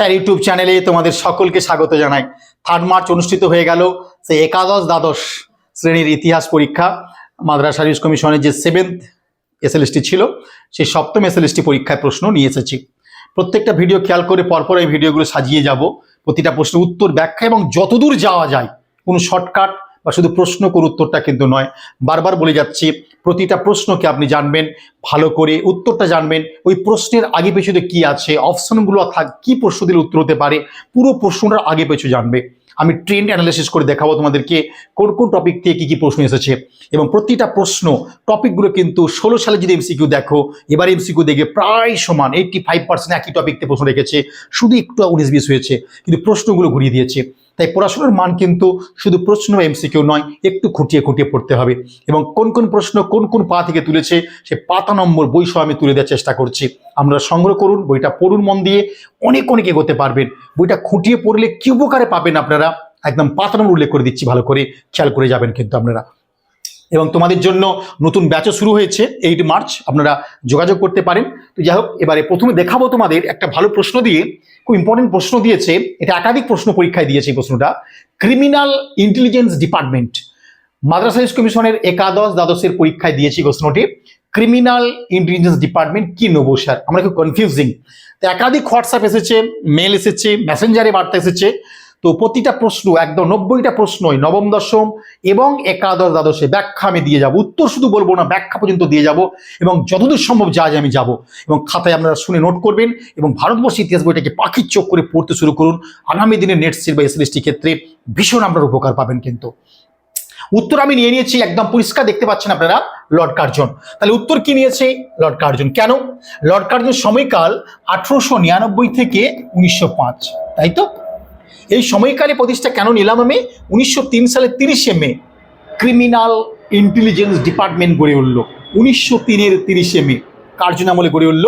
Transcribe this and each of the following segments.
Sir, YouTube চ্যানেলে তোমাদের সকলকে স্বাগত জানাই। থার্ড মার্চ অনুষ্ঠিত হয়ে গেল সেই একাদশ দ্বাদশ শ্রেণির ইতিহাস পরীক্ষা। মাদ্রাস হারিস কমিশনের যে সেভেন্থ এসএলএসটি ছিল সেই সপ্তম এসএলএসটি পরীক্ষায় প্রশ্ন নিয়ে এসেছি। প্রত্যেকটা ভিডিও খেয়াল করে পরপর এই ভিডিওগুলো সাজিয়ে যাব। প্রতিটা প্রশ্নের উত্তর, ব্যাখ্যা এবং যতদূর যাওয়া যায়, কোনো শর্টকাট বা শুধু প্রশ্ন করে উত্তরটা কিন্তু নয়। বারবার বলে যাচ্ছি, প্রতিটা প্রশ্নকে আপনি জানবেন, ভালো করে উত্তরটা জানবেন। ওই প্রশ্নের আগে পেছনে কি আছে, অপশনগুলো থাক, কি প্রশ্ন দিলে উত্তর হতে পারে, পুরো প্রশ্নটার আগে পেছু জানবে। আমি ট্রেন্ড অ্যানালিসিস করে দেখাবো তোমাদেরকে, কোন কোন টপিক থেকে কি কি প্রশ্ন এসেছে। এবং প্রতিটা প্রশ্ন টপিকগুলো কিন্তু ষোলো সালে যদি এমসিকিউ দেখো, এবার এমসিকিউ দেখে প্রায় সমান এইটটি ফাইভ পার্সেন্ট একই টপিকতে প্রশ্ন রেখেছে। শুধু একটু উনিশ বিশ হয়েছে, কিন্তু প্রশ্নগুলো ঘুরিয়ে দিয়েছে। তাই পড়াশোনার মান কিন্তু শুধু প্রশ্ন বা এমসিকিউ নয়, একটু খুঁটিয়ে খুঁটিয়ে পড়তে হবে। এবং কোন কোন প্রশ্ন কোন কোন পা থেকে তুলেছে, সে পাতা নম্বর বই সহ আমি তুলে দেওয়ার চেষ্টা করছি। আমরা সংগ্রহ করুন, বইটা পড়ুন মন দিয়ে, অনেক অনেক এগোতে পারবেন। বইটা খুঁটিয়ে পড়লে কি উপকারে পাবেন আপনারা? একদম পাতা নম্বর উল্লেখ করে দিচ্ছি ভালো করে, খেয়াল করে যাবেন কিন্তু আপনারা। এবং তোমাদের জন্য নতুন ব্যাচও শুরু হয়েছে এইট মার্চ আপনারা যোগাযোগ করতে পারেন। তো যাই হোক, এবারে প্রথমে দেখাবো তোমাদের একটা ভালো প্রশ্ন দিয়ে, খুব ইম্পর্টেন্ট প্রশ্ন দিয়েছে, এটা একাধিক প্রশ্ন পরীক্ষায় দিয়েছে এই প্রশ্নটা। ক্রিমিনাল ইন্টেলিজেন্স ডিপার্টমেন্ট মাদ্রাসা কমিশনের একাদশ দ্বাদশের পরীক্ষায় দিয়েছি প্রশ্নটি। ক্রিমিনাল ইন্টেলিজেন্স ডিপার্টমেন্ট কি নেব স্যার আমরা খুব কনফিউজিং তো একাধিক হোয়াটসঅ্যাপ এসেছে মেল এসেছে মেসেঞ্জারে বার্তা এসেছে। তো প্রতিটা প্রশ্ন, একদম নব্বইটা প্রশ্নই নবম, দশম এবং একাদশ, দ্বাদশে ব্যাখ্যা আমি দিয়ে যাব। উত্তর শুধু বলব না, ব্যাখ্যা পর্যন্ত দিয়ে যাব এবং যতদূর সম্ভব যা আমি যাব। এবং খাতায় আপনারা শুনে নোট করবেন এবং ভারতবর্ষ ইতিহাস বইটাকে পাখির চোখ করে পড়তে শুরু করুন। আগামী দিনে নেট সিট বা এসএলএসটি ক্ষেত্রে ভীষণ আপনারা উপকার পাবেন কিন্তু। উত্তর আমি নিয়ে নিয়েছি, একদম পরিষ্কার দেখতে পাচ্ছেন আপনারা লর্ড কার্জন তাহলে উত্তর কি নিয়েছে? লর্ড কার্জন কেন? লর্ড কার্জন সময়কাল আঠারোশো নিরানব্বই থেকে উনিশশো পাঁচ, তাই তো? এই সময়কালে প্রতিষ্ঠা কেন নিলাম আমি? উনিশশো তিন সালের তিরিশে মে ক্রিমিনাল ইন্টেলিজেন্স ডিপার্টমেন্ট গড়ে উঠল। উনিশশো তিনের তিরিশে মে কার্জন আমলে গড়ে উঠল।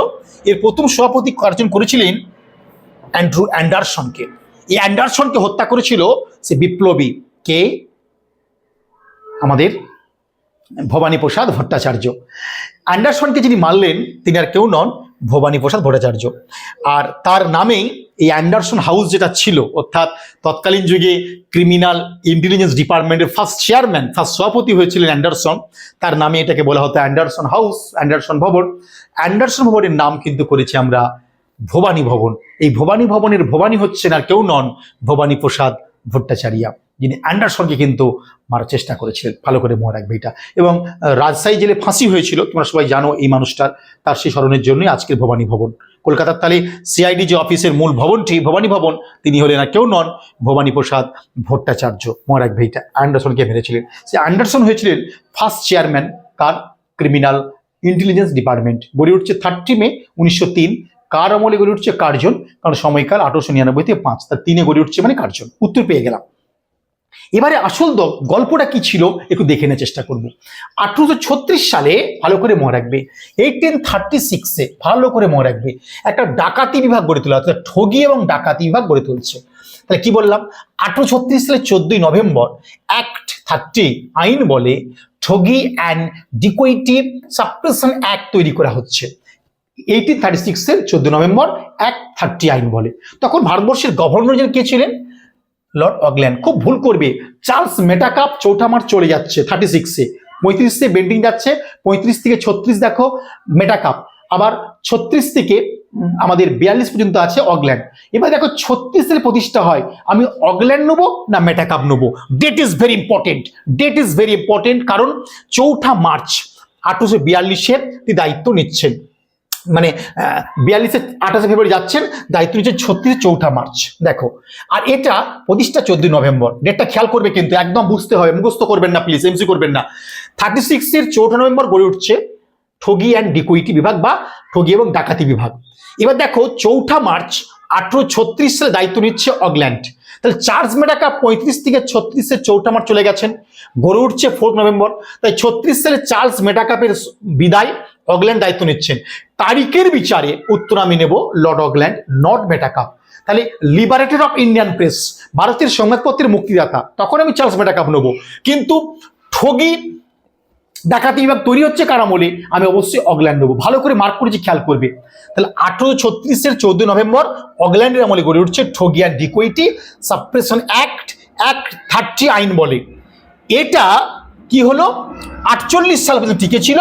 এর প্রথম সভাপতি কার্জন করেছিলেন অ্যান্ড্রু অ্যান্ডারসনকে। এই অ্যান্ডারসনকে হত্যা করেছিল সে বিপ্লবী কে? আমাদের ভবানী প্রসাদ ভট্টাচার্য। অ্যান্ডারসনকে যিনি মারলেন, তিনি আর কেউ নন ভবানী প্রসাদ ভট্টাচার্য। আর তার নামেই এই অ্যান্ডারসন হাউস যেটা ছিল, অর্থাৎ তৎকালীন যুগে ক্রিমিনাল ইন্টেলিজেন্স ডিপার্টমেন্টের ফার্স্ট চেয়ারম্যান, ফার্স্ট সভাপতি হয়েছিলেন অ্যান্ডারসন। তার নামে এটাকে বলা হতো অ্যান্ডারসন হাউস, অ্যান্ডারসন ভবন। অ্যান্ডারসন ভবনের নাম কিন্তু করেছি আমরা ভবানী ভবন। এই ভবানী ভবনের ভবানী হচ্ছেন আর কেউ নন ভবানী প্রসাদ ভট্টাচার্য যিনি অ্যান্ডারসনকে কিন্তু মারার চেষ্টা করেছিলেন। ভালো করে মনে রাখবে এটা। এবং রাজশাহী জেলে ফাঁসি হয়েছিল, তোমরা সবাই জানো এই মানুষটার, তার সেই স্মরণের জন্যই আজকের ভবানী ভবন। কলকাতার তালে সিআইডি যে অফিসের মূল ভবনটি ভবানী ভবন, তিনি হলেন আর কেউ নন ভবানী প্রসাদ ভট্টাচার্য। মনে রাখবে এটা অ্যান্ডারসনকে মেরেছিলেন। সে অ্যান্ডারসন হয়েছিলেন ফার্স্ট চেয়ারম্যান কার ক্রিমিনাল ইন্টেলিজেন্স ডিপার্টমেন্ট। গড়ে উঠছে থার্টি মে উনিশশো তিন। কার আমলে গড়ে উঠছে? কার্জন। কারণ সময়কাল আঠারোশো নিরানব্বই থেকে পাঁচ, তার তিনে গড়ে উঠছে মানে কার্জন। উত্তর পেয়ে গেলাম। এবারে আসল গল্পটা কি ছিল? একটু দেখে নেওয়ার চেষ্টা করব। আঠারোশো ছত্রিশ সালে, ভালো করে মনে রাখবে এইটিন থার্টি সিক্সে ভালো করে মনে রাখবে, একটা ডাকাতি বিভাগ গড়ে তোলা, অর্থাৎ ঠগি এবং ডাকাতি বিভাগ গড়ে তুলছে। তাহলে কি বললাম? আঠারোশো ছত্রিশ সালের চোদ্দই নভেম্বর অ্যাক্ট থার্টি আইন বলে ঠগি অ্যান্ড ডিকোইটি সাপ্রেশন অ্যাক্ট তৈরি করা হচ্ছে। এইটিন থার্টি সিক্সের চোদ্দ নভেম্বর অ্যাক্ট থার্টি আইন বলে। তখন ভারতবর্ষের গভর্নর যেন কে ছিলেন? লর্ড অগল্যান্ড খুব ভুল করবে। চার্লস মেটাকাপ চৌঠা মার্চ চলে যাচ্ছে থার্টি সিক্সে পঁয়ত্রিশে বেন্ডিং যাচ্ছে, পঁয়ত্রিশ থেকে ছত্রিশ দেখো মেটাকাপ। আবার ছত্রিশ থেকে আমাদের বিয়াল্লিশ পর্যন্ত আছে অগল্যান্ড এবার দেখো ছত্রিশের প্রতিষ্ঠা হয়। আমি অগল্যান্ড নেব না মেটাকাপ নেব? Date is very important date is very important কারণ চৌঠা মার্চ আঠারোশো বিয়াল্লিশের তিনি দায়িত্ব নিচ্ছেন। মানে বিয়াল্লিশে আঠাশে ফেব্রুয়ারি যাচ্ছেন, দায়িত্ব নিচ্ছেন ছত্রিশে চৌঠা মার্চ। দেখো, আর এটা প্রতিষ্ঠা চোদ্দই নভেম্বর। ডেটটা খেয়াল করবে কিন্তু, একদম বুঝতে হবে, মুখস্থ করবেন না প্লিজ এমসি করবেন না। থার্টি সিক্সের চৌঠা নভেম্বর গড়ে উঠছে ঠগি অ্যান্ড ডিকুইটি বিভাগ বা ঠগি এবং ডাকাতি বিভাগ। এবার দেখো, চৌঠা মার্চ, আঠারো ছত্রিশ সালে দায়িত্ব নিচ্ছে অগল্যান্ড তাহলে চার্লস মেডাকা পঁয়ত্রিশ থেকে ছত্রিশের চৌঠা মার্চ চলে গেছেন, গড়ে উঠছে ফোর্থ নভেম্বর। তাই ছত্রিশ সালে চার্লস মেডাকাপের বিদায় অগল্যান্ড দায়িত্ব নিচ্ছেন। তারিখের বিচারে উত্তর আমি নেব লর্ড অগল্যান্ড নট মেটাকাপ তাহলে লিবারেটর অফ ইন্ডিয়ান প্রেস ভারতের সংবাদপত্রের মুক্তিদাতা, তখন আমি চার্লস মেটাকাপ নেব। কিন্তু ঠগি ডাকাতি বিভাগ তৈরি হচ্ছে কার আমলে? আমি অবশ্যই অগল্যান্ড নেব। ভালো করে মার্ক করেছি, খেয়াল করবে। তাহলে আঠারোশো ছত্রিশের চৌদ্দ নভেম্বর অগল্যান্ডের আমলে গড়ে উঠছে thuggee dacoity suppression act act thirty আইন বলে। এটা কি হলো? আটচল্লিশ সাল পর্যন্ত টিকে ছিল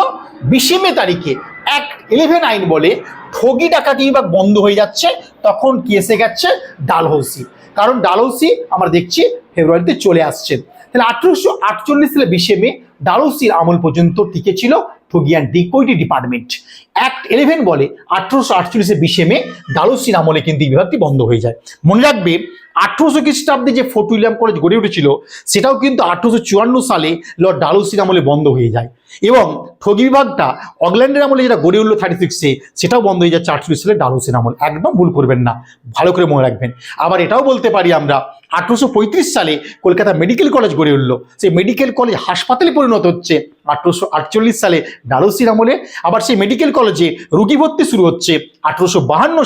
বিশে মে তারিখে অ্যাক্ট ইলেভেন আইন বলে ঠগি ডাকাতি বিভাগ বন্ধ হয়ে যাচ্ছে, তখন কি এসে গেছে ডালহৌসি। কারণ ডালহৌসি আমরা দেখছি ফেব্রুয়ারিতে চলে আসছেন তাহলে আঠারোশো আটচল্লিশ সালে বিশে মে ডালহৌসির আমল পর্যন্ত টিকে ছিল thuggee dacoity department act eleven বলে আঠারোশো আটচল্লিশে বিশে মে ডালহৌসির আমলে কিন্তু এই বিভাগটি বন্ধ হয়ে যায়। মনে রাখবে আঠারোশো খ্রিস্টাব্দে যে ফোর্ট উইলিয়াম কলেজ গড়ে উঠেছিল, সেটাও কিন্তু আঠারোশো চুয়ান্ন সালে লর্ড ডালহৌসির আমলে বন্ধ হয়ে যায়। এবং ঠগি বিভাগটা অকল্যান্ডের আমলে যেটা গড়ে উঠল থার্টি সিক্সে সেটাও বন্ধ হয়ে যাচ্ছে আটচল্লিশ সালে ডালহৌসির আমল। একদম ভুল করবেন না, ভালো করে মনে রাখবেন। আবার এটাও বলতে পারি আমরা, আঠারোশো পঁয়ত্রিশ সালে কলকাতা মেডিকেল কলেজ গড়ে উঠল। সেই মেডিকেল কলেজ হাসপাতালে পরিণত হচ্ছে আঠারোশো আটচল্লিশ সালে ডালহৌসির আমলে। আবার সেই মেডিকেল কলেজে রুগী ভর্তি শুরু হচ্ছে আঠারোশো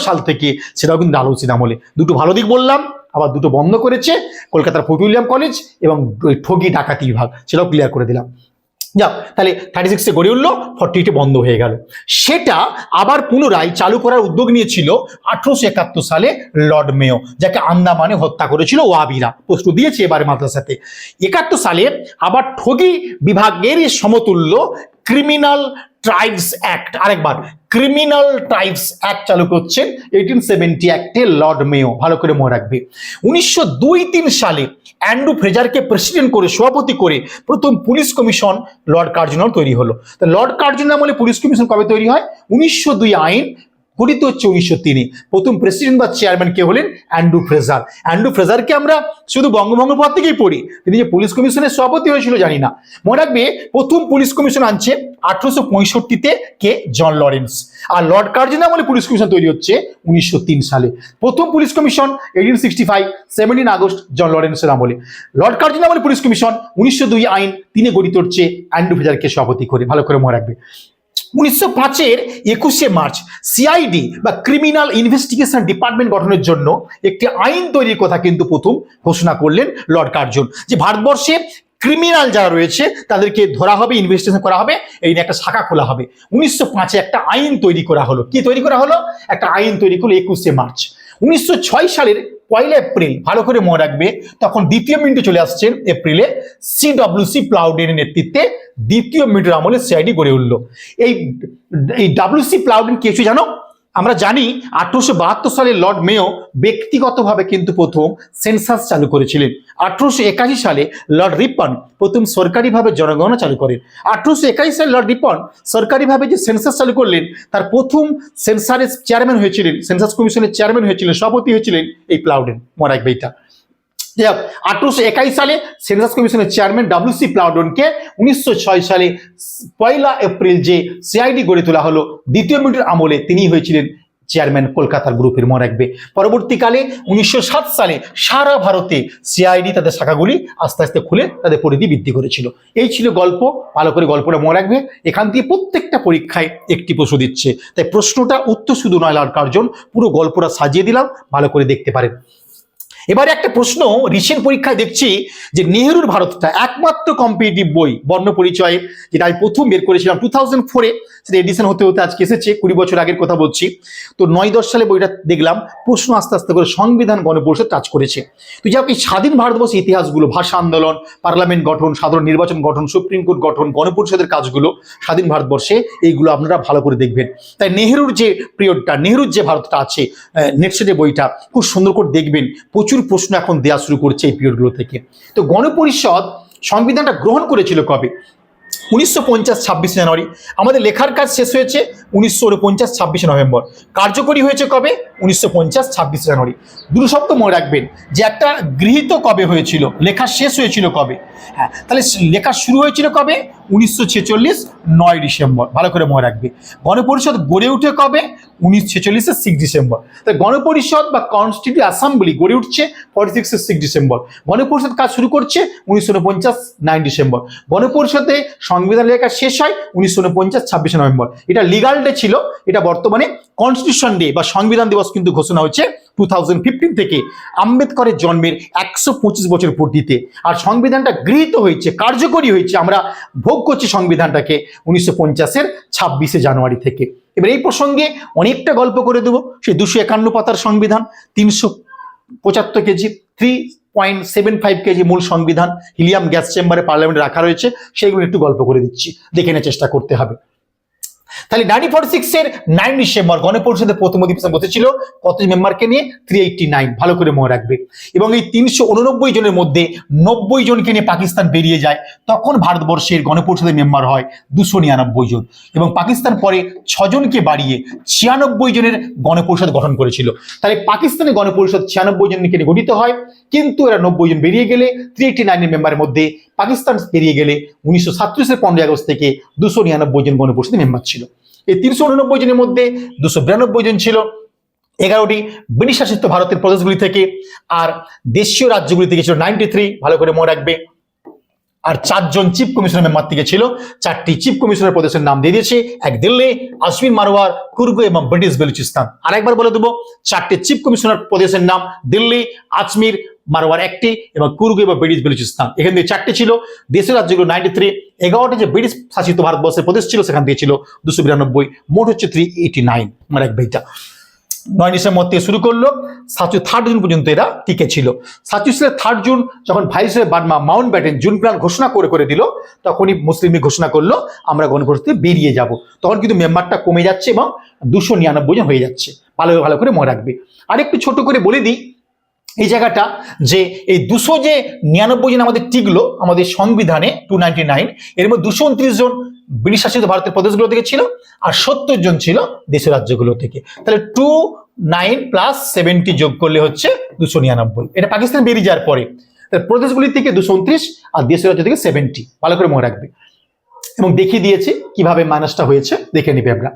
সাল থেকে, সেটাও কিন্তু ডালহৌসির আমলে। দুটো ভালো দিক বললাম আবার দুটো বন্ধ করেছে, কলকাতার ফোর্ট উইলিয়াম কলেজ এবং ঠগি ডাকাতি বিভাগ, সেটাও ক্লিয়ার করে দিলাম। যাক, তাহলে থার্টি সিক্সে গড়ে উঠল ফর্টি এইটে বন্ধ হয়ে গেল। সেটা আবার পুনরায় চালু করার উদ্যোগ নিয়েছিল আঠারোশো একাত্তর সালে লর্ড মেয়, যাকে আন্দামানে হত্যা করেছিল ওয়াবিরা। প্রশ্ন দিয়েছে এবারে মাদ্রাসাতে। একাত্তর সালে আবার ঠগি বিভাগের সমতুল্য ক্রিমিনাল ট্রাইবস অ্যাক্ট আরেকবার ক্রিমিনাল ট্রাইবস অ্যাক্ট চালু করছেন এইটিন সেভেন্টি অ্যাক্টে লর্ড মেয় ভালো করে মনে রাখবে। উনিশশো দুই তিন সালে অ্যান্ড্রু ফ্রেজারকে প্রেসিডেন্ট করে, সভাপতি করে প্রথম পুলিশ কমিশন লর্ড কার্জনাল তৈরি হলো। তো লর্ড কার্জনাল আমলে পুলিশ কমিশন কবে তৈরি হয়? উনিশশো দুই আইন গঠিত হচ্ছে উনিশশো তিনে। প্রথম প্রেসিডেন্ট বা চেয়ারম্যান কে হলেন অ্যান্ড্রু ফ্রেজার। অ্যান্ড্রু ফ্রেজারকে আমরা শুধু বঙ্গভঙ্গ পদ থেকেই পড়ি। তিনি যে পুলিশ কমিশনের সভাপতি হয়েছিল জানি না। মনে রাখবে, প্রথম পুলিশ কমিশন আনছে আঠারোশো পঁয়ষট্টিতে কে? John Lawrence. আর লর্ড কার্জিনা আমলে পুলিশ কমিশন তৈরি হচ্ছে উনিশশো তিন সালে। প্রথম police commission eighteen sixty five seventeen August, John লরেন্সের আমলে। লর্ড কার্জিনা আমলে পুলিশ কমিশন উনিশশো দুই আইন তিনি গঠিত হচ্ছে অ্যান্ড্রু ফ্রেজারকে সভাপতি করে। ভালো করে মনে রাখবে। উনিশশো পাঁচের একুশে মার্চ সিআইডি বা ক্রিমিনাল ইনভেস্টিগেশন ডিপার্টমেন্ট গঠনের জন্য একটি আইন তৈরির কথা কিন্তু প্রথম ঘোষণা করলেন লর্ড কার্জন যে ভারতবর্ষে ক্রিমিনাল যারা রয়েছে, তাদেরকে ধরা হবে ইনভেস্টিগেশন করা হবে, এই নিয়ে একটা শাখা খোলা হবে। উনিশশো পাঁচে একটা আইন তৈরি করা হলো। কি তৈরি করা হলো? একটা আইন তৈরি করল একুশে মার্চ। উনিশশো ছয় সালের পয়লা এপ্রিল ভালো করে মনে রাখবে, তখন দ্বিতীয় মিনিটে চলে আসছেন এপ্রিলে সিডব্লিউসি প্লাউডের নেতৃত্বে দ্বিতীয় মিনিটের আমলে সিআইডি গড়ে উঠল। এই এই ডাব্লিউসি প্লাউডেন কিছু জানো? আমরা জানি আঠারোশো বাহাত্তর সালে লর্ড মেয় ব্যক্তিগতভাবে কিন্তু প্রথম সেন্সাস চালু করেছিলেন। আঠারোশো একাশি সালে লর্ড রিপন প্রথম সরকারিভাবে জনগণনা চালু করেন। আঠারোশো একাশি সালে লর্ড রিপন সরকারিভাবে যে সেন্সাস চালু করলেন, তার প্রথম সেন্সারের চেয়ারম্যান হয়েছিলেন, সেন্সাস কমিশনের চেয়ারম্যান হয়েছিলেন, সভাপতি হয়েছিলেন এই প্লাউডেন মরাক রাখবে যাই আঠারোশো একাশি সালে সেন্সাস কমিশনের চেয়ারম্যান ডাব্লিউসি প্লাউডনকে উনিশশো ছয় সালে পয়লা এপ্রিল যে সিআইডি গড়ে তোলা হলো, দ্বিতীয় মিনিটের আমলে তিনি হয়েছিলেন চেয়ারম্যান কলকাতার গ্রুপের মনে রাখবে পরবর্তীকালে উনিশশো সাত সালে সারা ভারতে সিআইডি তাদের শাখাগুলি আস্তে আস্তে খুলে তাদের পরিধি বৃদ্ধি করেছিল। এই ছিল গল্প, ভালো করে গল্পটা মনে রাখবে। এখান দিয়ে প্রত্যেকটা পরীক্ষায় একটি প্রশ্ন দিচ্ছে। তাই প্রশ্নটা উত্তর শুধু নয়, লাল কার্জন, পুরো গল্পটা সাজিয়ে দিলাম, ভালো করে দেখতে পারেন। এবারে একটা প্রশ্ন রিসেন্ট পরীক্ষায় দেখছি যে নেহেরুর ভারতটা একমাত্র কম্পিটিটিভ বই, বর্ণ পরিচয়ে, যেটা আমি প্রথম বের করেছিলাম টু থাউজেন্ড ফোরে সেটা এডিশন হতে হতে আজকে এসেছে, কুড়ি বছর আগের কথা বলছি। তো নয় দশ সালে বইটা দেখলাম, প্রশ্ন আস্তে আস্তে করে সংবিধান গণপরিষদ টাচ করেছে। তো যাক এই স্বাধীন ভারতবর্ষের ইতিহাসগুলো, ভাষা আন্দোলন পার্লামেন্ট গঠন, সাধারণ নির্বাচন গঠন, সুপ্রিম কোর্ট গঠন, গণপরিষদের কাজগুলো, স্বাধীন ভারতবর্ষে এইগুলো আপনারা ভালো করে দেখবেন। তাই নেহেরুর যে পিরিয়ডটা নেহরুর যে ভারতটা আছে নেটসেটে বইটা খুব সুন্দর করে দেখবেন। প্রচুর প্রশ্ন এখন দেওয়া শুরু করছে এই পিরিয়ডগুলো থেকে। তো গণপরিষদ সংবিধানটা গ্রহণ করেছিল কবে? উনিশশো পঞ্চাশ ছাব্বিশে জানুয়ারি। আমাদের লেখার কাজ শেষ হয়েছে উনিশশো উনপঞ্চাশ ছাব্বিশে নভেম্বর। কার্যকরী হয়েছে কবে? উনিশশো পঞ্চাশ ছাব্বিশে জানুয়ারি। দুটো শব্দ মনে রাখবেন যে একটা গৃহীত কবে হয়েছিল? লেখা শেষ হয়েছিল কবে? হ্যাঁ তাহলে লেখা শুরু হয়েছিল কবে? উনিশশো ছেচল্লিশ নয় ডিসেম্বর। ভালো করে মনে রাখবে। গণপরিষদ গড়ে উঠে কবে? উনিশশো ছেচল্লিশের সিক্স ডিসেম্বর। তাই গণপরিষদ বা কনস্টিটিউট অ্যাসেম্বলি গড়ে উঠছে ফর্টি সিক্সের সিক্স ডিসেম্বর। গণপরিষদ কাজ শুরু করছে উনিশশো উনপঞ্চাশ নাইন ডিসেম্বর। গণপরিষদে সংবিধান লেখা শেষ হয় উনিশশো উনপঞ্চাশ ছাব্বিশে নভেম্বর। এটা লিগাল ডে ছিল। এটা বর্তমানে কনস্টিটিউশন ডে বা সংবিধান দিবস কিন্তু ঘোষণা হচ্ছে টু থাউজেন্ড ফিফটিন থেকে আম্বেদকরের জন্মের একশো পঁচিশ বছর পূর্তিতে। আর সংবিধানটা গৃহীত হয়েছে, কার্যকরী হয়েছে, আমরা ভোগ করছি সংবিধানটাকে উনিশশো পঞ্চাশের ছাব্বিশে জানুয়ারি থেকে। এবার এই প্রসঙ্গে অনেকটা গল্প করে দেবো। সেই দুশো একান্ন পাতার সংবিধান, তিনশো পঁচাত্তর KG three point seven five KG মূল সংবিধান, হিলিয়াম গ্যাস চেম্বারে পার্লামেন্টে রাখা রয়েছে সেইগুলো একটু গল্প করে দিচ্ছি। দেখে নেওয়ার চেষ্টা করতে হবে। তাহলে নাইনটিন ফর্টি সিক্স এর নাইন ডিসেম্বর গণপরিষদের প্রথম অধিবেশন বসেছিল কত মেম্বারকে নিয়ে থ্রি এইটটি নাইন ভালো করে মনে রাখবে। এবং এই তিনশো উননব্বই জনের মধ্যে নব্বই জনকে নিয়ে পাকিস্তান বেরিয়ে যায়, তখন ভারতবর্ষের গণপরিষদের মেম্বার হয় দুশো নিরানব্বই জন। এবং পাকিস্তান পরে ছজনকে বাড়িয়ে ছিয়ানব্বই জনের গণপরিষদ গঠন করেছিল। তাহলে পাকিস্তানের গণপরিষদ ছিয়ানব্বই জনকে নিয়ে গঠিত হয়, কিন্তু এরা নব্বই জন বেরিয়ে গেলে থ্রি এইটটি নাইনের মেম্বারের মধ্যে পাকিস্তান বেরিয়ে গেলে উনিশশো সাতত্রিশের পনেরোই আগস্ট থেকে দুশো নিরানব্বই জন গণপরিষদের মেম্বার ছিল। এই তিনশো উননব্বই জনের মধ্যে দুশো বিরানব্বই জন ছিল এগারোটি ব্রিটিশ শাসিত ভারতের প্রদেশগুলি থেকে আর দেশীয় রাজ্যগুলি থেকে ছিল নাইনটি থ্রি ভালো করে মনে রাখবে। আর চারজন চিফ কমিশনার মেম্বার থেকে ছিল, চারটি চিফ কমিশনার প্রদেশের নাম দিয়ে দিয়েছে, এক দিল্লি আজমির মারোয়ার কুর্গ এবং ব্রিটিশ বেলুচিস্তান। আরেকবার বলে দেবো, চারটি চিফ কমিশনার প্রদেশের নাম দিল্লি, আজমির মারওয়ার একটি এবং কুর্গ এবং ব্রিটিশ বেলুচিস্তান। এখান থেকে চারটি ছিল। দেশের রাজ্যগুলো নাইনটি থ্রি এগারোটি যে ব্রিটিশ শাসিত ভারতবর্ষের প্রদেশ ছিল, সেখান থেকে ছিল দুশো বিরানব্বই, মোট হচ্ছে থ্রি এইটি নাইন মানে এক বইটা নয় ডিসেম্বর থেকে শুরু করল সাতশো থার্ড জুন পর্যন্ত এরা টিকে ছিল। সাতশো থার্ড জুন, যখন viceroy Burma Mountbatten June plan ঘোষণা করে করে দিল, তখনই মুসলিম লীগ ঘোষণা করল, আমরা গণপরিষদ থেকে বেরিয়ে যাব। তখন কিন্তু মেম্বারটা কমে যাচ্ছে এবং দুশো নিরানব্বই জন হয়ে যাচ্ছে। ভালো ভালো করে মনে রাখবে। আরেকটু ছোট করে বলে দিই এই জায়গাটা যে এই দুশো যে নিরানব্বই জন আমাদের টিকলো আমাদের সংবিধানে টু এর মধ্যে দুশো জন ব্রিটিশ শাসিত ভারতের প্রদেশগুলো থেকে ছিল আর সত্তর জন ছিল দেশের রাজ্যগুলো থেকে। তাহলে টু নাইন প্লাস সেভেন্টি যোগ করলে হচ্ছে দুশো নিরানব্বই। এটা পাকিস্তান বেরিয়ে যাওয়ার পরে। তাহলে প্রদেশগুলি থেকে দুশো আর দেশের রাজ্য থেকে সেভেন্টি ভালো করে মনে রাখবে। এবং দেখিয়ে দিয়েছি কীভাবে মাইনাসটা হয়েছে, দেখে নিবে আমরা।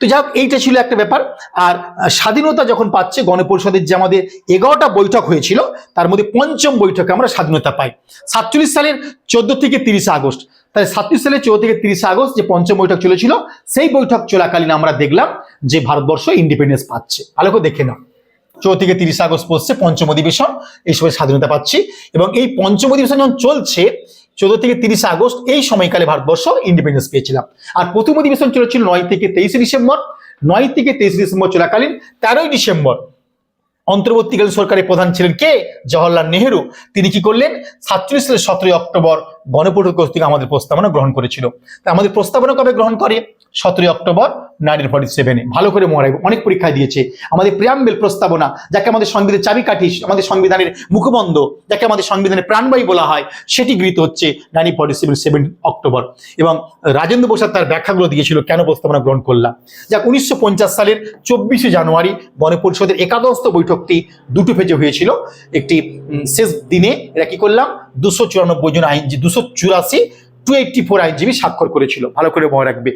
তো যাই হোক, এইটা ছিল একটা ব্যাপার। আর স্বাধীনতা যখন পাচ্ছে, গণপরিষদের যে আমাদের এগারোটা বৈঠক হয়েছিল, তার মধ্যে পঞ্চম বৈঠকে আমরা স্বাধীনতা পাই। সাতচল্লিশ সালের চোদ্দ থেকে তিরিশে আগস্ট। তাহলে সাতচল্লিশ সালের চৌদ্দ থেকে তিরিশে আগস্ট যে পঞ্চম বৈঠক চলেছিল, সেই বৈঠক চলাকালীন আমরা দেখলাম যে ভারতবর্ষ ইন্ডিপেন্ডেন্স পাচ্ছে। ভালো করে দেখে নাও। চৌদ্দ থেকে তিরিশে আগস্ট পড়ছে পঞ্চম অধিবেশন, এই সময় স্বাধীনতা পাচ্ছি। এবং এই পঞ্চম অধিবেশন যখন চলছে চৌদ্দ থেকে তিরিশে আগস্ট এই সময়কালে ভারতবর্ষ ইন্ডিপেন্ডেন্স পেয়েছিলাম। আর প্রথম অধিবেশন চলেছিল নয় থেকে তেইশে ডিসেম্বর। নয় থেকে তেইশে ডিসেম্বর চলাকালীন তেরোই ডিসেম্বর অন্তর্বর্তীকালীন সরকারের প্রধান ছিলেন কে? জওহরলাল নেহেরু। তিনি কি করলেন? সাতচল্লিশ সালের সতেরোই অক্টোবর গণপরিষদ কর্তৃক আমাদের প্রস্তাবনা গ্রহণ করেছিল। তা আমাদের প্রস্তাবনা কবে গ্রহণ করে? সতেরোই অক্টোবর নাইনটিন ফর্টি সেভেনে ভালো করে মনে রাখবে অনেক পরীক্ষা দিয়েছে। আমাদের প্রিয়াম্বেল প্রস্তাবনা, যাকে আমাদের সংবিধানের চাবিকাঠি, আমাদের সংবিধানের মুখবন্ধ, যাকে আমাদের সংবিধানের প্রাণবায়ী বলা হয়, সেটি গৃহীত হচ্ছে nineteen forty seven seven October. এবং রাজেন্দ্র প্রসাদ তার ব্যাখ্যাগুলো দিয়েছিল, কেন প্রস্তাবনা গ্রহণ করলাম? যাক, উনিশশো পঞ্চাশ সালের চব্বিশে জানুয়ারি গণপরিষদের একাদশ বৈঠকটি দুটো ফেজে হয়েছিল। একটি শেষ দিনে এরা কি করলাম? দুশো চুরানব্বই জন আইনজীবী, দুশো চুরাশি টু এইটটি ফোর আইনজীবী স্বাক্ষর করেছিল। ভালো করে মনে রাখবে।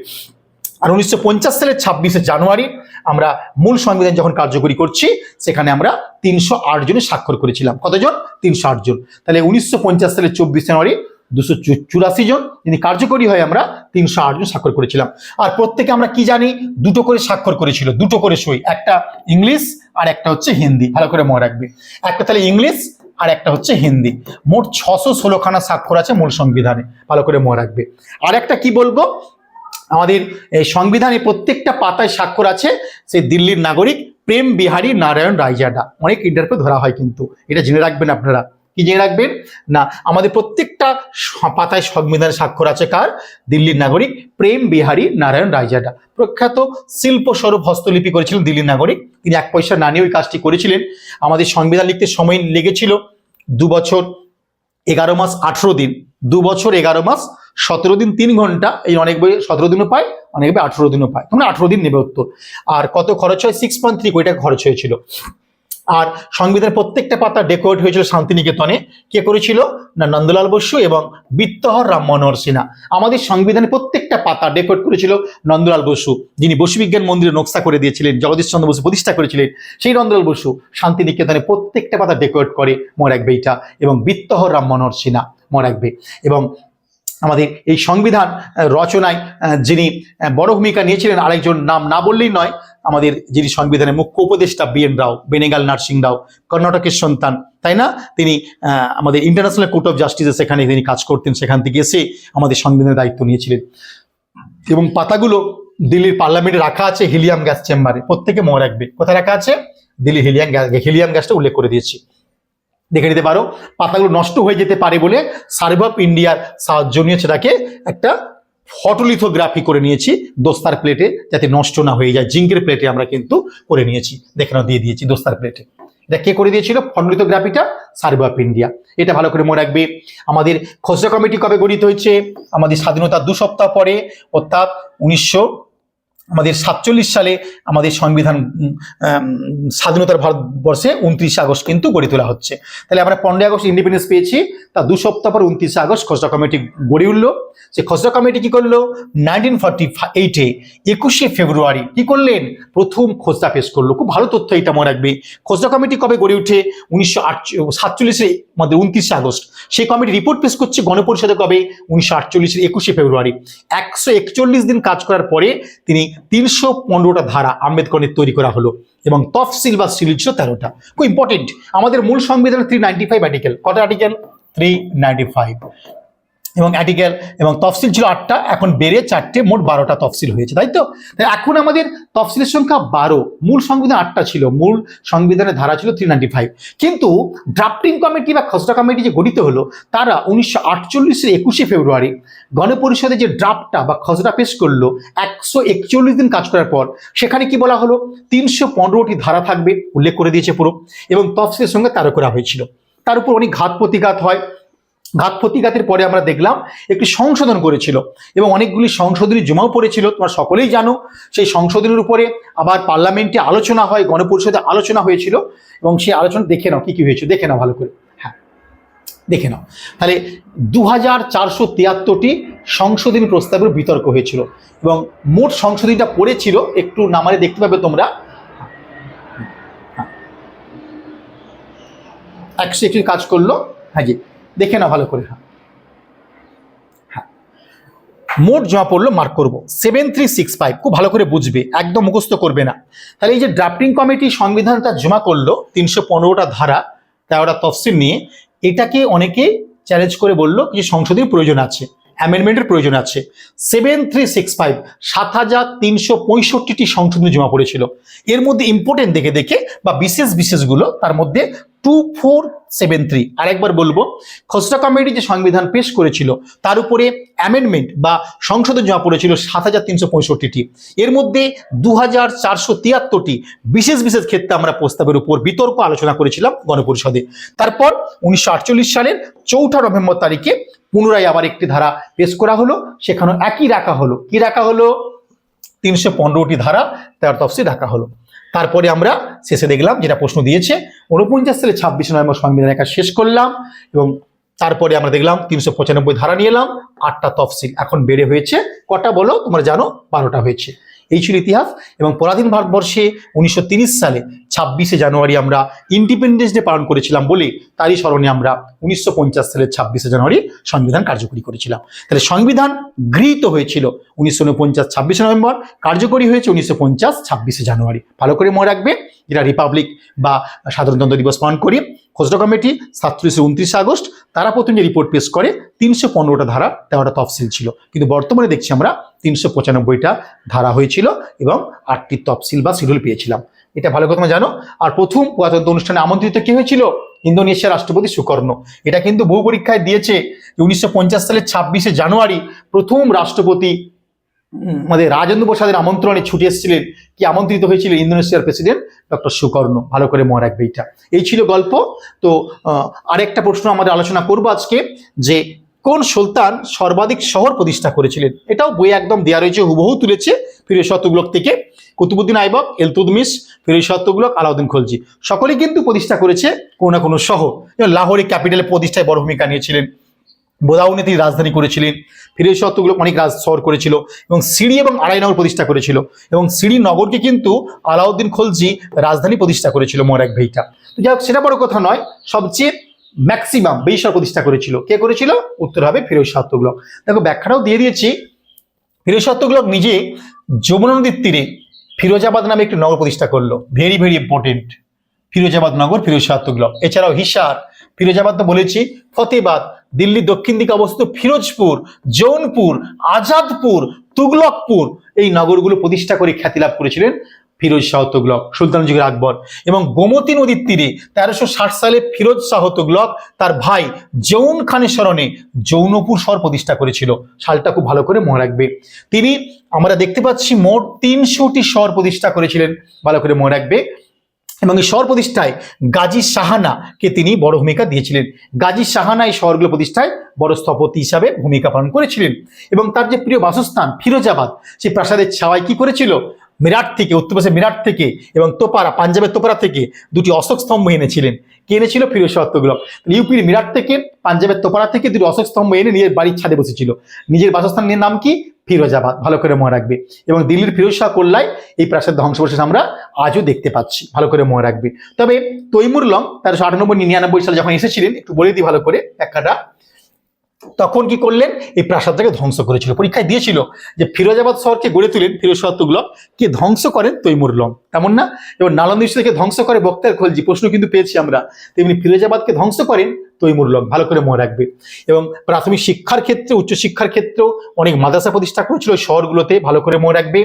আর উনিশশো পঞ্চাশ সালের ছাব্বিশে জানুয়ারি আমরা মূল সংবিধান যখন কার্যকরী করছি, সেখানে আমরা তিনশো আট জনে স্বাক্ষর করেছিলাম। কতজন? তিনশো আট জন। তাহলে উনিশশো পঞ্চাশ সালের চব্বিশ জানুয়ারি দুশো চুরাশি জন, যিনি কার্যকরী হয়ে আমরা তিনশো আট জন স্বাক্ষর করেছিলাম। আর প্রত্যেকে আমরা কি জানি? দুটো করে স্বাক্ষর করেছিল, দুটো করে সই। একটা ইংলিশ আর একটা হচ্ছে হিন্দি। ভালো করে মনে রাখবে। একটা তাহলে ইংলিশ আর একটা হচ্ছে হিন্দি। মোট ছশো ষোলোখানা স্বাক্ষর আছে মূল সংবিধানে। ভালো করে মনে রাখবে। আর একটা কি বলব? আমাদের সংবিধানে প্রত্যেকটা পাতায় স্বাক্ষর আছে, সেই দিল্লির নাগরিক প্রেম বিহারী নারায়ণ রায়জাডা অনেক ইন্টারভিউ ধরা হয় কিন্তু, এটা জেনে রাখবেন আপনারা। কি জেনে রাখবেন? না, আমাদের প্রত্যেকটা পাতায় সংবিধানে স্বাক্ষর আছে কার? দিল্লির নাগরিক প্রেম বিহারী নারায়ণ রায়জাডা প্রখ্যাত শিল্প স্বরূপ হস্তলিপি করেছিলেন দিল্লির নাগরিক। তিনি এক পয়সা না নিয়ে ওই কাজটি করেছিলেন। আমাদের সংবিধান লিখতে সময় লেগেছিল দু বছর এগারো মাস আঠেরো দিন। দু বছর এগারো মাস সতেরো দিন তিন ঘণ্টা, এই অনেক বই সতেরো দিনও পায়, অনেক বই আঠেরো দিনও পায়। তোমরা আঠেরো দিন নেবে উত্তর। আর কত খরচ হয়? সিক্স পয়েন্ট থ্রি কোটি খরচ হয়েছিল। আর সংবিধানের প্রত্যেকটা পাতা ডেকোরেট হয়েছিল শান্তিনিকেতনে। কে করেছিল? না, নন্দলাল বসু এবং বিত্তহর রাম মনোহর সিনহা। আমাদের সংবিধানের প্রত্যেকটা পাতা ডেকোরেট করেছিল নন্দলাল বসু। যিনি বসু বিজ্ঞান মন্দিরে নকশা করে দিয়েছিলেন জগদীশ চন্দ্র বসু প্রতিষ্ঠা করেছিলেন, সেই নন্দলাল বসু শান্তিনিকেতনে প্রত্যেকটা পাতা ডেকোরেট করে মনে রাখবে এটা এবং বিত্তহর রাম মনোহর সিনহা মনে রাখবে এবং আমাদের এই সংবিধান রচনায় যিনি বড় ভূমিকা নিয়েছিলেন, আরেকজন নাম না বললেই নয়, আমাদের যিনি সংবিধানের মুখ্য উপদেষ্টা বি এন রাও, বেনেগাল নার্সিং রাও, কর্ণাটকের সন্তান, তাই না? তিনি আমাদের ইন্টারন্যাশনাল কোর্ট অফ জাস্টিসে সেখানে তিনি কাজ করতেন, সেখান থেকে এসে আমাদের সংবিধানের দায়িত্ব নিয়েছিলেন। এবং পাতাগুলো দিল্লির পার্লামেন্টে রাখা আছে হিলিয়াম গ্যাস চেম্বারে, প্রত্যেকে মনে রাখবে। কোথায় রাখা আছে? দিল্লি হিলিয়াম গ্যাস হিলিয়াম গ্যাসটা উল্লেখ করে দিয়েছি। দেখে নিতে পারো। পাতাগুলো নষ্ট হয়ে যেতে পারে বলে সার্ভ অফ ইন্ডিয়ার সাহায্য নিয়ে সেটাকে একটা ফটোলিথোগ্রাফি করে নিয়েছি দোস্তার প্লেটে যাতে নষ্ট না হয়ে যায়। জিঙ্কের প্লেটে আমরা কিন্তু করে নিয়েছি। দেখে দিয়ে দিয়েছি দোস্তার প্লেটে এটা কে করে দিয়েছিল? ফটোলিথোগ্রাফিটা সার্ভ অফ ইন্ডিয়া এটা ভালো করে মনে রাখবে। আমাদের খসড়া কমিটি কবে গঠিত হয়েছে? আমাদের স্বাধীনতার দু সপ্তাহ পরে, অর্থাৎ উনিশশো আমাদের সাতচল্লিশ সালে আমাদের সংবিধান স্বাধীনতার ভারতবর্ষে উনত্রিশে আগস্ট কিন্তু গড়ে তোলা হচ্ছে। তাহলে আমরা পনেরোই আগস্ট ইন্ডিপেন্ডেন্স পেয়েছি তা দু সপ্তাহ পর উনত্রিশে আগস্ট খসড়া কমিটি গড়ে উঠল। সে খসড়া কমিটি কি করল? নাইনটিন ফর্টি এইটে একুশে ফেব্রুয়ারি কি করলেন? প্রথম খসড়া পেশ করল। খুব ভালো তথ্য এটা মনে রাখবে। খসড়া কমিটি কবে গড়ে উঠে উনিশশো সাতচল্লিশে মধ্যে উনত্রিশে আগস্ট। সেই কমিটি রিপোর্ট পেশ করছে গণপরিষদে কবে? উনিশশো আটচল্লিশের একুশে ফেব্রুয়ারি। একশো একচল্লিশ দিন কাজ করার পরে তিনি তিনশো পনেরোটা ধারা আম্বেদকরের তৈরি করা হলো এবং তফসিল বা সিল ছিল তেরোটা। খুব ইম্পর্টেন্ট আমাদের মূল সংবিধান থ্রি নাইনটি ফাইভ আর্টিকেল কটা আর্টিকেল থ্রি নাইনটি ফাইভ এবং আর্টিকেল এবং তফসিল ছিল আটটা, এখন বেড়ে চারটে, মোট বারোটা তফসিল হয়েছে, তাই তো? তাই এখন আমাদের তফসিলের সংখ্যা বারো, মূল সংবিধান আটটা ছিল, মূল সংবিধানের ধারা ছিল থ্রি নাইনটি ফাইভ কিন্তু ড্রাফটিং কমিটি বা খসড়া কমিটি যে গঠিত হলো, তারা উনিশশো আটচল্লিশের একুশে ফেব্রুয়ারি গণপরিষদে যে ড্রাফটটা বা খসড়া পেশ করল, একশো একচল্লিশ দিন কাজ করার পর, সেখানে কি বলা হলো? তিনশো পনেরোটি ধারা থাকবে, উল্লেখ করে দিয়েছে পুরো, এবং তফসিলের সঙ্গে তারও করা হয়েছিল। তার উপর অনেক ঘাত প্রতিঘাত হয় ঘাত প্রতিঘাতের পরে আমরা দেখলাম একটি সংশোধন করেছিল এবং অনেকগুলি সংশোধনী জমাও পড়েছিল। তোমরা সকলেই জানো, সেই সংশোধনের উপরে আবার পার্লামেন্টে আলোচনা হয়, গণপরিষদে আলোচনা হয়েছিল এবং সেই আলোচনা দেখে নাও কি কি হয়েছে, দেখে নাও ভালো করে। হ্যাঁ দেখে নাও। তাহলে দু হাজার চারশো তিয়াত্তরটি সংশোধনী প্রস্তাবের বিতর্ক হয়েছিল এবং মোট সংশোধনীটা পড়েছিল, একটু নামারে দেখতে পাবে তোমরা। একশো একটি কাজ করল। হ্যাঁ জি। দেখে না ভালো করে। হ্যাঁ। মোট জমা পড়ল মার্ক করব। সেভেন থ্রি সিক্স ফাইভ খুব ভালো করে বুঝবে, একদম মুখস্থ করবে না। তাহলে এই যে ড্রাফটিং কমিটি সংবিধানটা জমা করল, তিনশো পনেরোটা ধারা, তেরোটা তফসিল নিয়ে, এটাকে অনেকে চ্যালেঞ্জ করে বলল কিছু সংশোধনের প্রয়োজন আছে অ্যামেন্ডমেন্টের প্রয়োজন আছে। সেভেন থ্রি সিক্স ফাইভ সাত হাজার তিনশো পঁয়ষট্টিটি সংশোধনী জমা পড়েছিল। এর মধ্যে ইম্পর্টেন্ট দেখে দেখে বা বিশেষ বিশেষগুলো তার মধ্যে টু ফোর সেভেন থ্রি আরেকবার বলব, খসড়া কমিটি যে সংবিধান পেশ করেছিল, তার উপরে অ্যামেন্ডমেন্ট বা সংশোধন জমা পড়েছিল সাত হাজার তিনশো পঁয়ষট্টিটি। এর মধ্যে দু হাজার চারশো তিয়াত্তরটি বিশেষ বিশেষ ক্ষেত্রে আমরা প্রস্তাবের উপর বিতর্ক আলোচনা করেছিলাম গণপরিষদে। তারপর উনিশশো আটচল্লিশ সালের চৌঠা নভেম্বর তারিখে পুনরায় আবার একটি ধারা পেশ করা হলো সেখানে একই রাখা হলো। কি রাখা হলো? তিনশো পনেরোটি ধারা, তার তফসিল রাখা হলো। তারপরে আমরা শেষে দেখলাম যেটা প্রশ্ন দিয়েছে উনপঞ্চাশ সালে ছাব্বিশে নভেম্বর সংবিধানের একা শেষ করলাম এবং তারপরে আমরা দেখলাম তিনশো পঁচানব্বই ধারা নিয়ে এলাম, আটটা তফসিল এখন বেড়ে হয়েছে। কটা বলো? তোমরা জানো, বারোটা হয়েছে। এই ছিল ইতিহাস এবং পরাধীন ভারতবর্ষে উনিশশো সালে ছাব্বিশে জানুয়ারি আমরা ইন্ডিপেন্ডেন্স ডে পালন করেছিলাম বলে তারই স্মরণে আমরা উনিশশো পঞ্চাশ সালের ছাব্বিশে জানুয়ারি সংবিধান কার্যকরী করেছিলাম। তাহলে সংবিধান গৃহীত হয়েছিল উনিশশো উনপঞ্চাশ ছাব্বিশে নভেম্বর, কার্যকরী হয়েছে উনিশশো পঞ্চাশ ছাব্বিশে জানুয়ারি। ভালো করে মনে রাখবে, যেটা রিপাবলিক বা সাধারণতন্ত্র দিবস পালন করি খসড়া কমিটি সাতত্রিশে উনত্রিশে আগস্ট, তারা প্রথম যে রিপোর্ট পেশ করে, তিনশো পনেরোটা ধারা তেরোটা তফসিল ছিল। কিন্তু বর্তমানে দেখছি আমরা তিনশো পঁচানব্বইটা ধারা হয়েছিল এবং আটটি তফসিল বা শিডিউল পেয়েছিলাম। এটা ভালো কথা জানো? আর প্রথম প্রজাতন্ত্র অনুষ্ঠানে আমন্ত্রিত কি হয়েছিল? ইন্দোনেশিয়ার রাষ্ট্রপতি সুকর্ণ। এটা কিন্তু বহু পরীক্ষায় দিয়েছে উনিশশো পঞ্চাশ সালের ছাব্বিশে জানুয়ারি প্রথম রাষ্ট্রপতি আমাদের রাজেন্দ্র প্রসাদের আমন্ত্রণে ছুটে এসেছিলেন, কি আমন্ত্রিত হয়েছিল ইন্দোনেশিয়ার প্রেসিডেন্ট ডক্টর সুকর্ণ ভালো করে মনে রাখবে এইটা। এই ছিল গল্প। তো আরেকটা প্রশ্ন আমাদের আলোচনা করব আজকে, যে কোন সুলতান সর্বাধিক শহর প্রতিষ্ঠা করেছিলেন? এটাও বই একদম দেওয়া রয়েছে, হুবহু তুলেছে ফিরে শতগুলোক থেকে। কুতুবুদ্দিন আইবক এলতুদমিস ফিরে শতগুলোক আলাউদ্দিন খলজি। সকলেই কিন্তু প্রতিষ্ঠা করেছে কোনো না কোনো শহর। লাহোরে ক্যাপিটালের প্রতিষ্ঠায় বড় ভূমিকা নিয়েছিলেন। বোদাউনে তিনি রাজধানী করেছিলেন। ফিরে শতগুলো অনেক রাজ শহর করেছিল এবং সিঁড়ি এবং আড়াইনগর প্রতিষ্ঠা করেছিল এবং সিঁড়ি নগরকে কিন্তু আলাউদ্দিন খলজি রাজধানী প্রতিষ্ঠা করেছিল মোরাক ভেইটা। তো যাই হোক, সেটা বড় কথা নয়, সবচেয়ে ম্যাক্সিমাম বেশর প্রতিষ্ঠা করেছিল। কে করেছিল? উত্তর হবে ফিরোজ তুগলক দেখো, ব্যাখ্যাটাও দিয়ে দিয়েছি। ফিরোজ তুগলক নিজে যমুনা নদীর তীরে ফিরোজাবাদ নামে একটি নগর প্রতিষ্ঠা করল। ভেরি ভেরি ইম্পর্টেন্ট ফিরোজাবাদ নগর ফিরোজ শাহ তুগলক এছাড়াও হিসার, ফিরোজাবাদ তো বলেছি, ফতেবাদ। দিল্লির দক্ষিণ দিকে অবস্থিত ফিরোজপুর, জৌনপুর, আজাদপুর, তুগলকপুর এই নগরগুলো প্রতিষ্ঠা করে খ্যাতি লাভ করেছিলেন ফিরোজ শাহ তুগলক, সুলতান যুগের আকবর এবং গোমতী নদীর তীরে তেরোশো ষাট সালে ফিরোজ শাহ তুগলক তার ভাই জৌন খানের স্মরণে জৌনপুর শহর প্রতিষ্ঠা করেছিল। সালটা খুব ভালো করে মনে রাখবে। তিনি, আমরা দেখতে পাচ্ছি মোট তিনশোটি শহর প্রতিষ্ঠা করেছিলেন, ভালো করে মনে রাখবে। এবং এই শহর প্রতিষ্ঠায় গাজী সাহানাকে তিনি বড় ভূমিকা দিয়েছিলেন। গাজী সাহানা এই শহরগুলো প্রতিষ্ঠায় বড় স্থপতি হিসাবে ভূমিকা পালন করেছিলেন। এবং তার যে প্রিয় বাসস্থান ফিরোজাবাদ সেই প্রাসাদের ছাওয়ায় কি করেছিল? মিরাট থেকে উত্তরপ্রদেশের মিরাট থেকে এবং তোপারা, পাঞ্জাবের তোপারা থেকে দুটি অশোক স্তম্ভ এনেছিলেন। কে এনেছিল? ফিরোজ শাহ তুগলক ইউপির মিরাট থেকে, পাঞ্জাবের তোপারা থেকে দুটি অশোক স্তম্ভ এনে নিজের বাড়ির ছাদে বসেছিল। নিজের বাসস্থানের নাম কি? ফিরোজাবাদ ভালো করে মনে রাখবে। এবং দিল্লির ফিরোজ শাহ কল্যায় এই প্রাসাদ ধ্বংসবশেষ আমরা আজও দেখতে পাচ্ছি, ভালো করে মনে রাখবে। তবে তৈমুর লং তেরোশো আটানব্বই নিরানব্বই সালে যখন এসেছিলেন, একটু বলে দিই ভালো করে ব্যাখ্যাটা। তখন কি করলেন? এই প্রাসাদটাকে ধ্বংস করেছিল। পরীক্ষায় দিয়েছিল যে ফিরোজাবাদ শহরকে গড়ে তুলেন ফিরোজ শাহ তুগলক, কে ধ্বংস করেন তৈমুর লং। তেমন না? এবং নালন্দা থেকে ধ্বংস করে বক্তার খোলজি, প্রশ্ন কিন্তু পেয়েছি আমরা। তেমনি ফিরোজাবাদকে ধ্বংস করেন তৈমুর লং ভালো করে মনে রাখবে। এবং প্রাথমিক শিক্ষার ক্ষেত্রে উচ্চশিক্ষার ক্ষেত্রেও অনেক মাদ্রাসা প্রতিষ্ঠা করেছিল শহরগুলোতে, ভালো করে মনে রাখবে।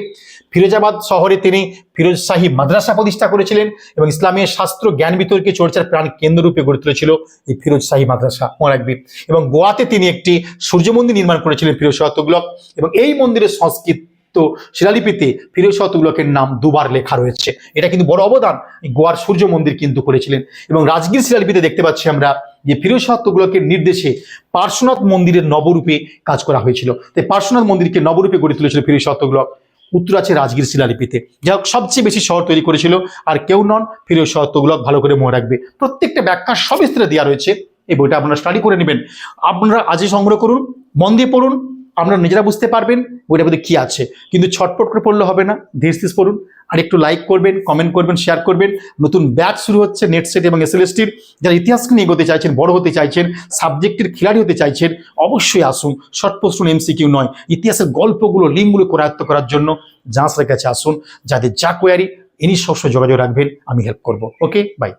ফিরোজাবাদ শহরে তিনি ফিরোজ শাহী মাদ্রাসা প্রতিষ্ঠা করেছিলেন এবং ইসলামের শাস্ত্র জ্ঞান বিতর্কে চর্চার প্রাণ কেন্দ্ররূপে গড়ে তুলেছিল এই ফিরোজ শাহী মাদ্রাসা, মনে রাখবে। এবং গোয়াতে তিনি একটি সূর্য মন্দির নির্মাণ করেছিলেন ফিরোজ শাহ তুগলক এবং এই মন্দিরের সংস্কৃত শিলালিপিতে ফিরোজ শাহ তুগলকের নাম দুবার লেখা রয়েছে। এটা কিন্তু বড় অবদান। গোয়ার সূর্য মন্দির কিন্তু করেছিলেন। এবং রাজগীর শিলালিপিতে দেখতে পাচ্ছি আমরা যে ফিরোজ নির্দেশে পার্শ্বনাথ মন্দিরের নবরূপে কাজ করা হয়েছিল। তাই পার্শ্বনাথ মন্দিরকে নবরূপে গড়ে তুলেছিল ফিরোজ শাহ উত্তর আছে রাজগীর শিলালিপিতে। যা হোক, সবচেয়ে বেশি শহর তৈরি করেছিল আর কেউ নন ফিরোজ শাহ ভালো করে মনে রাখবে। প্রত্যেকটা ব্যাখ্যা সবিস্তারে দেওয়া রয়েছে এই বইটা আপনারা স্টাডি করে নেবেন। আপনারা আজই সংগ্রহ করুন, মন দিয়ে পড়ুন আপনারা নিজেরা বুঝতে পারবেন বইটার মধ্যে কি আছে। কিন্তু ছটপট করে পড়লে হবে না। ধীর স্থির পড়ুন। আর একটু লাইক করবেন কমেন্ট করবেন শেয়ার করবেন। নতুন ব্যাচ শুরু হচ্ছে নেট সেট এবং এসএলএসটির যারা ইতিহাসকে নিয়ে এগোতে চাইছেন, বড় হতে চাইছেন সাবজেক্টের খিলাড়ি হতে চাইছেন, অবশ্যই আসুন। শর্ট প্রশ্ন এমসিকিউ নয়। ইতিহাসের গল্পগুলো, লিঙ্কগুলো করায়ত্ত করার জন্য জাহাজের কাছে আসুন। যাদের যা কোয়ারি এনি সবসময় যোগাযোগ রাখবেন। আমি হেল্প করব। Okay bye